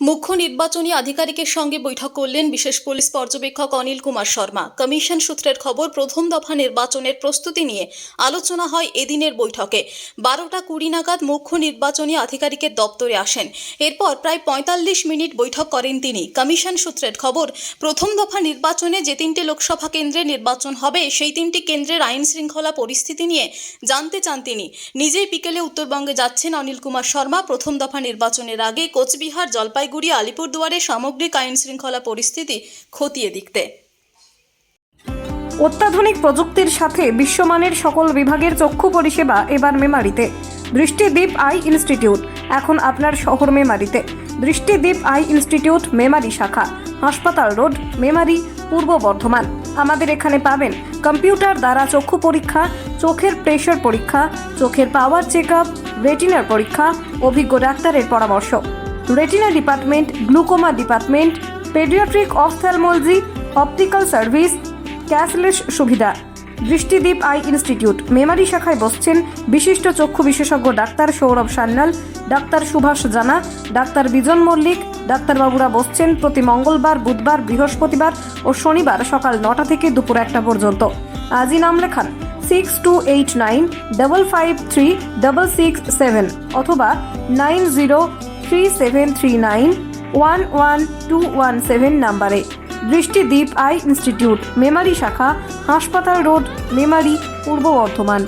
মুখ্য নির্বাচনী আধিকারিকের সঙ্গে বৈঠক করলেন বিশেষ পুলিশ পর্যবেক্ষক অনিল কুমার শর্মা। কমিশন সূত্রের খবর, প্রথম দফা নির্বাচনের প্রস্তুতি নিয়ে আলোচনা হয় এদিনের বৈঠকে। বারোটা কুড়ি নাগাদ মুখ্য নির্বাচনী আধিকারিকের দপ্তরে আসেন। এরপর প্রায় পঁয়তাল্লিশ মিনিট বৈঠক করেন তিনি। কমিশন সূত্রের খবর, প্রথম দফা নির্বাচনে যে তিনটি লোকসভা কেন্দ্রে নির্বাচন হবে, সেই তিনটি কেন্দ্রের আইন শৃঙ্খলা পরিস্থিতি নিয়ে জানতে চান তিনি। নিজেই বিকেলে উত্তরবঙ্গে যাচ্ছেন অনিল কুমার শর্মা। প্রথম দফা নির্বাচনের আগে কোচবিহার জলপাইগুড়ি, আলিপুরদুয়ারে সামগ্রিক আইন শৃঙ্খলা পরিস্থিতি খতিয়ে দেখতে। অত্যাধুনিক প্রযুক্তির সাথে বিশ্বমানের সকল বিভাগের চক্ষু পরিষেবা এবার মেমারিতে। দৃষ্টিদ্বীপ আই ইনস্টিটিউট, এখন আপনার শহর মেমারিতে। দৃষ্টিদ্বীপ আই ইনস্টিটিউট, মেমারি শাখা, হাসপাতাল রোড, মেমারি, পূর্ব বর্ধমান। আমাদের এখানে পাবেন কম্পিউটার দ্বারা চক্ষু পরীক্ষা, চোখের প্রেশার পরীক্ষা, চোখের পাওয়ার চেক আপ রেটিনার পরীক্ষা, অভিজ্ঞ ডাক্তারের পরামর্শ। Retina department glaucoma department paediatric ophthalmology optical service cashless সুবিধা দৃষ্টিদ্বীপ আই ইনস্টিটিউট মেমারি শাখায় বসছেন বিশিষ্ট চক্ষু বিশেষজ্ঞ doctor Sourav Sanyal doctor Subhash Jana doctor Bijan Mallick ডাক্তারবাবুরা বসছেন প্রতি মঙ্গলবার, বুধবার, বৃহস্পতিবার ও শনিবার সকাল নটা থেকে দুপুর একটা পর্যন্ত। আজই নাম লেখান six two eight nine double five three double six seven অথবা nine zero three seven three nine one one two one seven নাম্বারে দৃষ্টিদ্বীপ আই ইনস্টিটিউট, মেমারি শাখা, হাসপাতাল রোড, মেমারি, পূর্ব বর্ধমান।